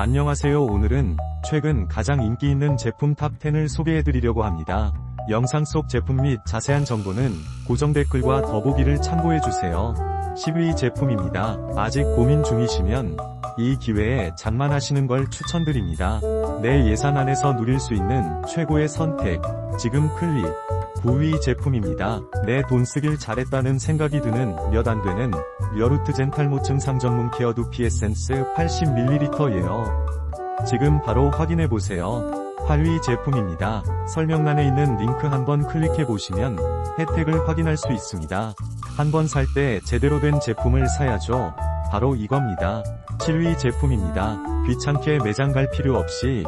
안녕하세요 오늘은 최근 가장 인기 있는 제품 탑10을 소개해드리려고 합니다. 영상 속 제품 및 자세한 정보는 고정 댓글과 더보기를 참고해주세요. 10위 제품입니다. 아직 고민 중이시면 이 기회에 장만하시는 걸 추천드립니다. 내 예산 안에서 누릴 수 있는 최고의 선택. 지금 클릭. 9위 제품입니다. 내 돈 쓰길 잘했다는 생각이 드는 몇 안 되는 려루트 젠탈모 증상 전문 케어 두피 에센스 80ml예요. 지금 바로 확인해 보세요. 8위 제품입니다. 설명란에 있는 링크 한번 클릭해 보시면 혜택을 확인할 수 있습니다. 한번 살 때 제대로 된 제품을 사야죠. 바로 이겁니다. 7위 제품입니다. 귀찮게 매장 갈 필요 없이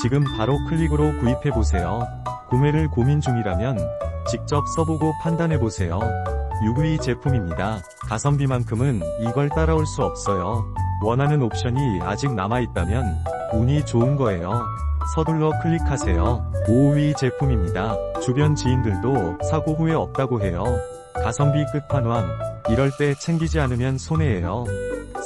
지금 바로 클릭으로 구입해 보세요. 구매를 고민 중이라면 직접 써보고 판단해 보세요. 6위 제품입니다. 가성비만큼은 이걸 따라올 수 없어요. 원하는 옵션이 아직 남아있다면 운이 좋은 거예요. 서둘러 클릭하세요. 5위 제품입니다. 주변 지인들도 사고 후회 없다고 해요. 가성비 끝판왕. 이럴 때 챙기지 않으면 손해예요.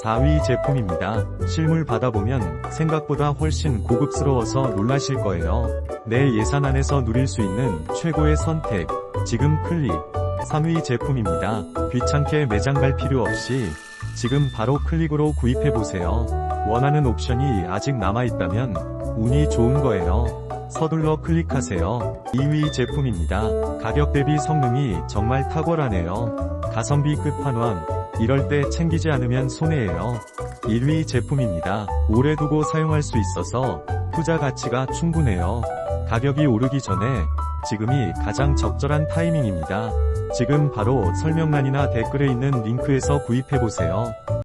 4위 제품입니다. 실물 받아보면 생각보다 훨씬 고급스러워서 놀라실 거예요. 내 예산 안에서 누릴 수 있는 최고의 선택. 지금 클릭. 3위 제품입니다. 귀찮게 매장 갈 필요 없이 지금 바로 클릭으로 구입해보세요. 원하는 옵션이 아직 남아있다면 운이 좋은 거예요. 서둘러 클릭하세요. 2위 제품입니다. 가격 대비 성능이 정말 탁월하네요. 가성비 끝판왕. 이럴 때 챙기지 않으면 손해예요. 1위 제품입니다. 오래 두고 사용할 수 있어서 투자 가치가 충분해요. 가격이 오르기 전에 지금이 가장 적절한 타이밍입니다. 지금 바로 설명란이나 댓글에 있는 링크에서 구입해보세요.